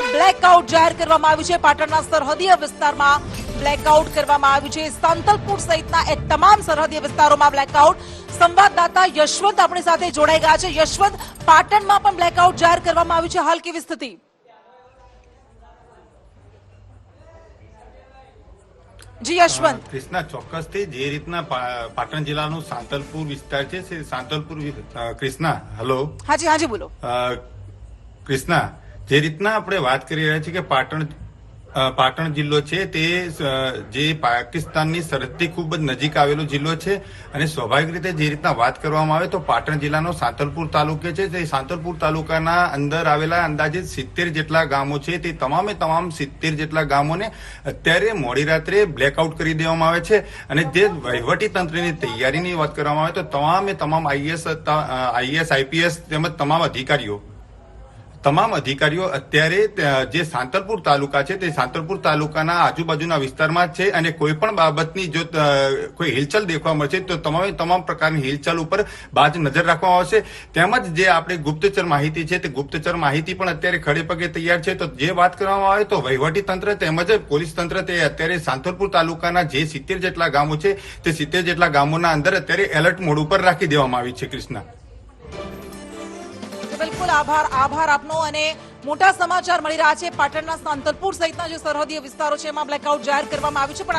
જિલ્લામાં બ્લેકઆઉટ જાહેર કરવામાં આવ્યું છે. પાટણના સરહદીય વિસ્તારમાં બ્લેકઆઉટ કરવામાં આવ્યું છે. સાંતલપુર સહિતના એ તમામ સરહદીય વિસ્તારોમાં બ્લેકઆઉટ સંવાદદાતા યશવંત આપણી સાથે જોડાઈ ગયા છે. યશવંત પાટણમાં પણ બ્લેકઆઉટ જાહેર કરવામાં આવ્યું છે. હાલ કેવી સ્થિતિ? જી યશવંત. કૃષ્ણા ચોક્કસથી જે રીતના પાટણ જિલ્લાનું સાંતલપુર વિસ્તાર છે સાંતલપુર કૃષ્ણા હેલો. હાજી હાજી બોલો. કૃષ્ણા જે રીતના આપણે વાત કરી રહ્યા છીએ કે પાટણ પાટણ જિલ્લો છે, તે જે પાકિસ્તાનની સરહદથી ખૂબ જ નજીક આવેલો જિલ્લો છે અને સ્વાભાવિક રીતે જે રીતના વાત કરવામાં આવે તો પાટણ જિલ્લાનો સાંતલપુર તાલુકે છે. તે સાંતલપુર તાલુકાના અંદર આવેલા અંદાજે સિત્તેર જેટલા ગામો છે. તે તમામે તમામ સિત્તેર જેટલા ગામોને અત્યારે મોડી રાત્રે બ્લેકઆઉટ કરી દેવામાં આવે છે અને જે વહીવટી તંત્રની તૈયારીની વાત કરવામાં આવે તો તમામે તમામ આઈએસ આઈએસ, આઈપીએસ તેમજ તમામ અધિકારીઓ તમામ અધિકારીઓ અત્યારે જે સાંતલપુર તાલુકા છે, તે સાંતલપુર તાલુકાના આજુબાજુના વિસ્તારમાં છે અને કોઈ પણ બાબતની જો કોઈ હિલચાલ દેખવા મળશે, તો તમામે તમામ પ્રકારની હિલચાલ ઉપર બાજ નજર રાખવામાં આવશે. તેમજ જે આપણે ગુપ્તચર માહિતી છે, તે ગુપ્તચર માહિતી પણ અત્યારે ખડે પગે તૈયાર છે. તો જે વાત કરવામાં આવે તો વહીવટી તંત્ર તેમજ પોલીસ તંત્ર તે અત્યારે સાંતલપુર તાલુકાના જે સિત્તેર જેટલા ગામો છે, તે સિત્તેર જેટલા ગામોના અંદર અત્યારે એલર્ટ મોડ ઉપર રાખી દેવામાં આવી છે, કૃષ્ણા. બિલકુલ આભાર આભાર આપનો અને મોટા સમાચાર મળી રહ્યા છે પાટણના સાંતલપુર સહિતના જે સરહદીય વિસ્તારો છે, એમાં બ્લેકઆઉટ જાહેર કરવામાં આવ્યું છે. પણ